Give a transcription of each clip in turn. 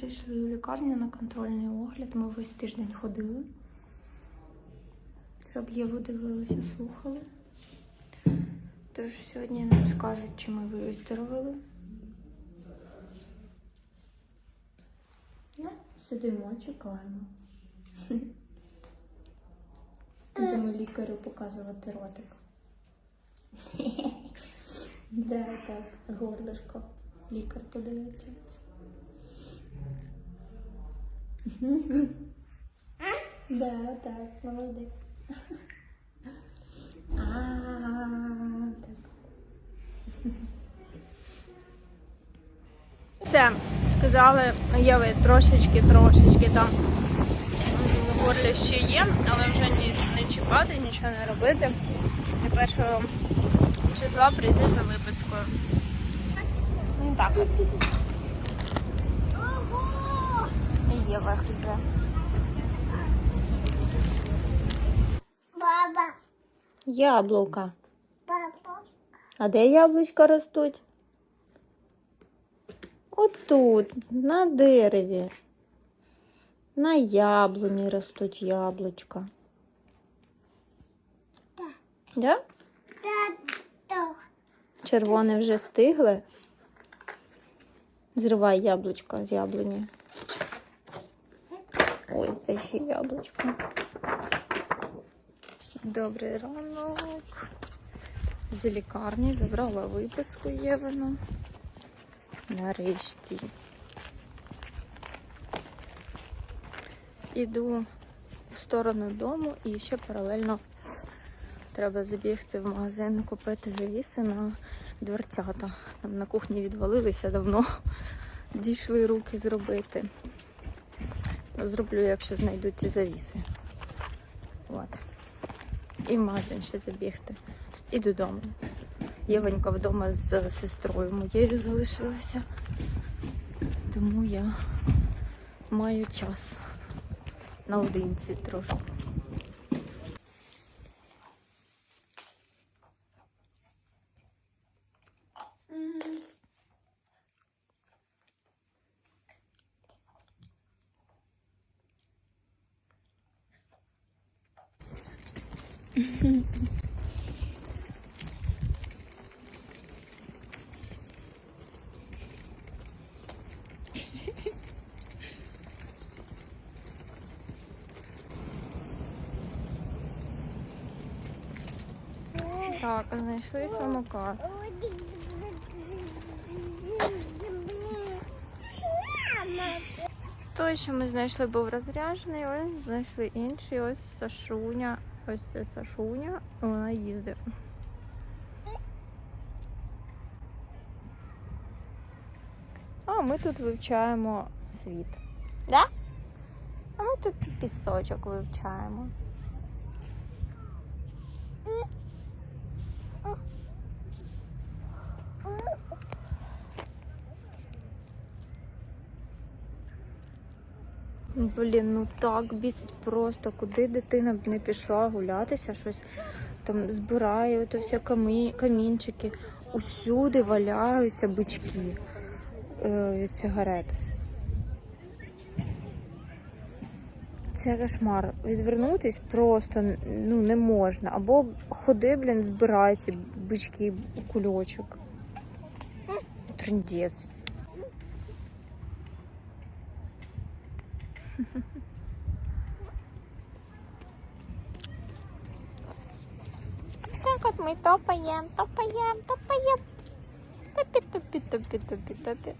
Прийшли в лікарню на контрольний огляд. Ми весь тиждень ходили, щоб Єву дивилися, слухали. Тож сьогодні нам скажуть, чи ми виздоровили. Ну, сидимо, чекаємо. Будемо лікарю показувати ротик. Да, так, горлишко. Лікар подивиться. Да, так, молодець. Все, сказали, Єви трошечки, трошечки там в горлі ще є, але вже не чіпати, нічого не робити. І першого числа прийти за випискою. Ну так. І Єва. Баба, Яблука. баба, А де яблучка ростуть? Отут, на дереві. На яблуні ростуть яблучка. Так. Да? Червоне вже стигли. Зривай яблучко з яблуні. Ось де ще яблучко. Добрий ранок. З лікарні забрала виписку Євину. Нарешті. Іду в сторону дому і ще паралельно треба забігти в магазин, купити завіси на дверцята. Там на кухні відвалилися давно. Дійшли руки зробити. Зроблю, якщо знайдуть ці завіси. От. І в магазин ще забігти. І додому. Євонька вдома з сестрою моєю залишилася. Тому я маю час наодинці трошки. Так, знайшли самокат. Той, що ми знайшли, був розряджений, ось знайшли інший, ось Сашуня. Ось це Сашуня, вона їздить. А ми тут вивчаємо світ. Да? А ми тут пісочок вивчаємо. Блін, ну так бісить просто. Куди дитина б не пішла гулятися, щось там збирає, ото всі камі... камінчики. Усюди валяються бички е, від сигарет. Це кошмар. Відвернутись просто ну, не можна. Або ходи, блін, збирай ці бички у кульочок. Трындець. Так от ми топаємо, топаємо, топаємо. Топі, топі, топі, топі, топі.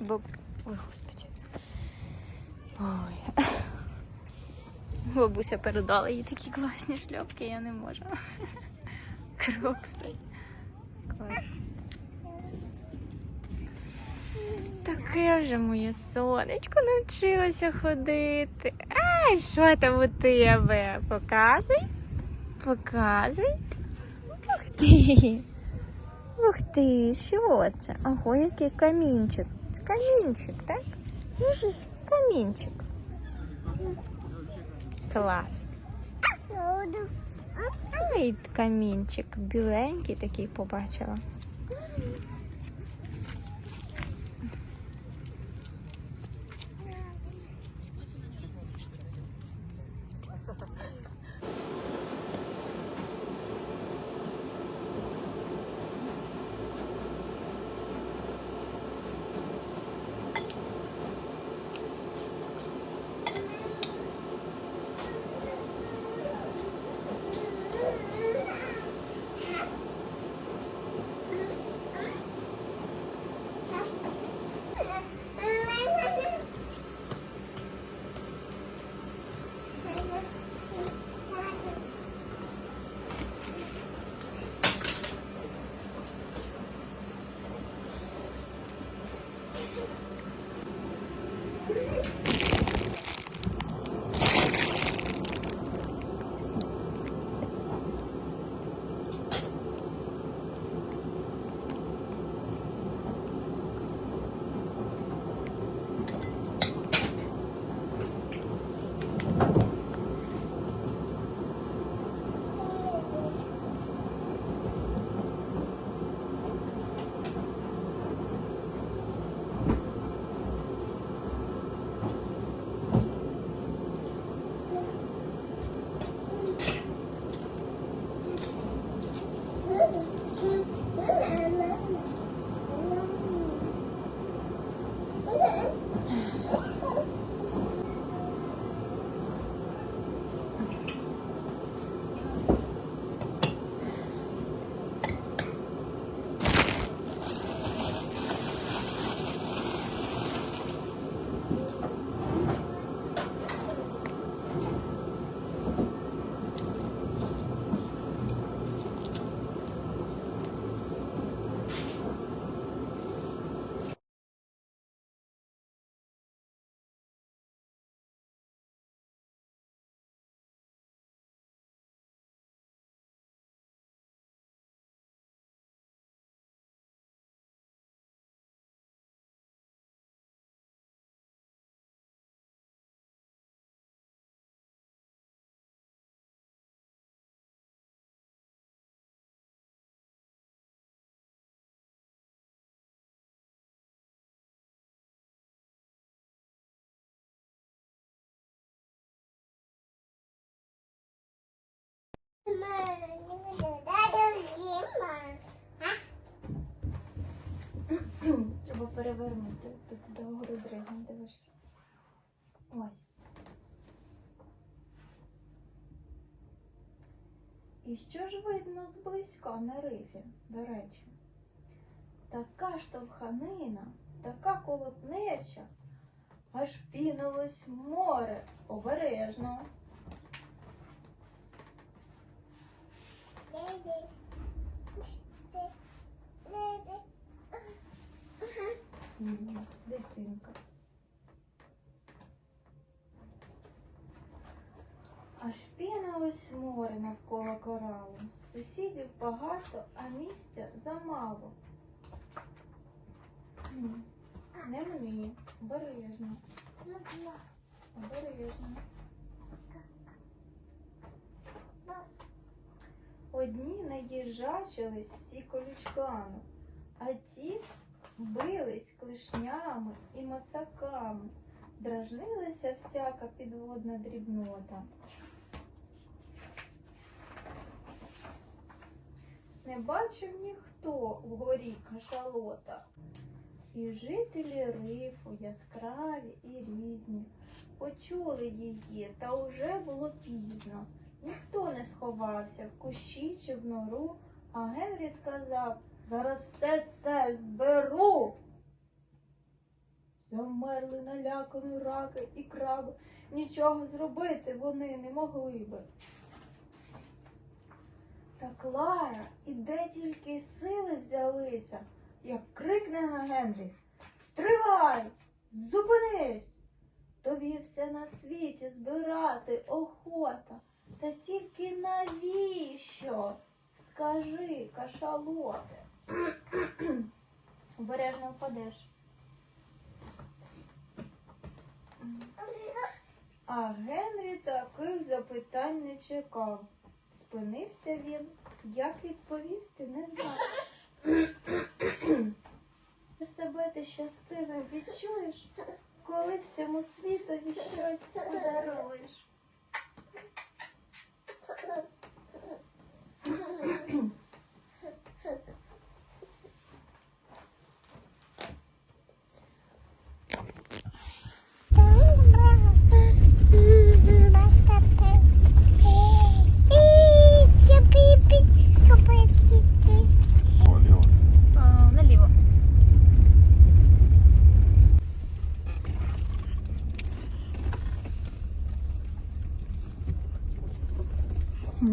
Боб... Ой, господи. Ой. Бабуся передала їй такі класні шльопки, я не можу. Крокси. Клас. Таке вже моє сонечко навчилося ходити. Ай, що там у тебе? Показуй. Показуй. Ух ти. Ух ти, що це? Ого, який камінчик. Це камінчик, так? Камінчик. Клас. Ай, камінчик, біленький такий побачила. よいしょ。Треба перевернути. Тут догори дригом дивишся. Ось. І що ж видно зблизька на рифі, до речі? Така штовханина, така колотнеча, аж пінилось море обережно. Ні, Дитинка. Аж пінилось море навколо коралу. Сусідів багато, а місця замало. Не мені, обережно, обережно. Одні наїжачились всі колючками, а ті бились клишнями і мацаками, дражнилася всяка підводна дрібнота. Не бачив ніхто вгорі кашалота. І жителі рифу яскраві і різні почули її, та уже було пізно. Ніхто не сховався в кущі чи в нору, а Генрі сказав Зараз все це зберу. Завмерли налякані раки і краби. Нічого зробити вони не могли би. Та Клара, і де тільки сили взялися, як крикне на Генрі Стривай! Зупинись! Тобі все на світі збирати охота. Та тільки навіщо? Скажи, кашалоте. Обережно впадеш. А Генрі таких запитань не чекав. Спинився він. Як відповісти, не знаю. Себе ти щасливим відчуєш, коли всьому світові щось подаруєш. О, Леон. А, наліво. Як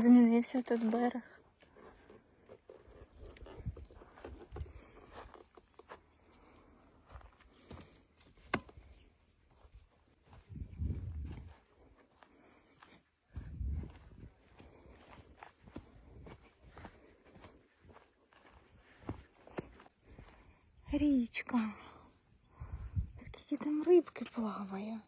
змінився тут берег. Річка. Скільки там рибки плаває.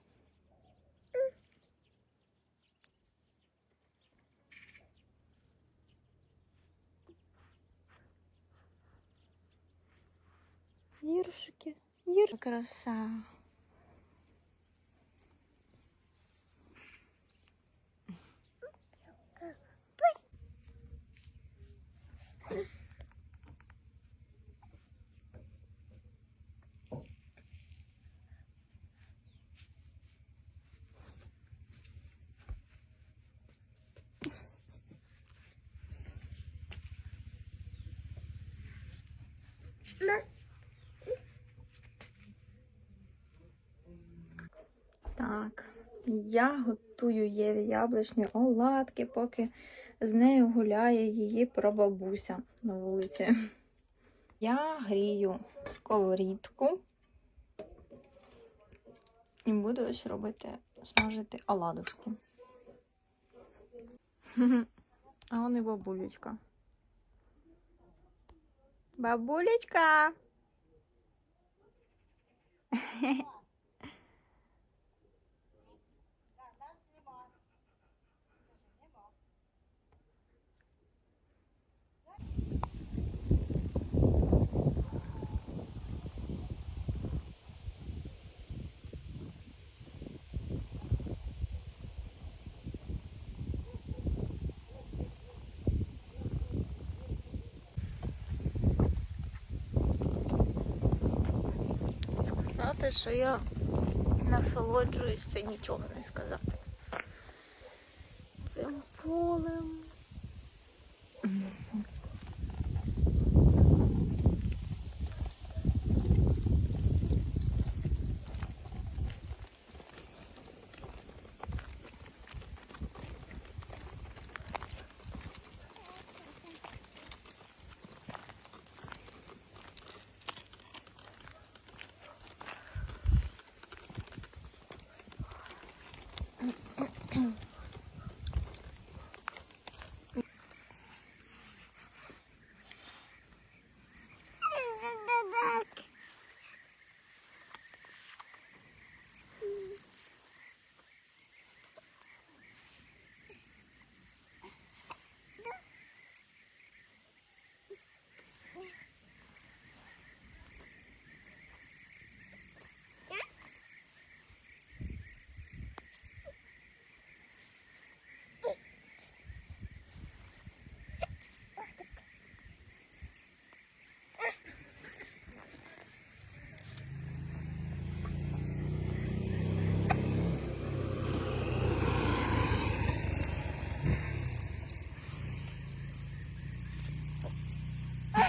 Ёршики, ёр... Краса. Так, я готую Єві яблучні оладки, поки з нею гуляє її прабабуся на вулиці. Я грію сковорідку і буду ось робити, смажити оладушки. А он і бабулечка. Бабулечка! Сказати, що я насолоджуюсь, це нічого не сказати. Цим полем.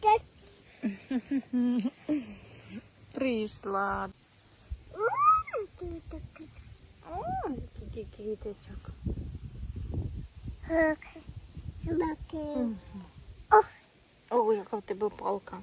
так. Прийшла. О, який квіточок. Окей. Яка в тебе палка.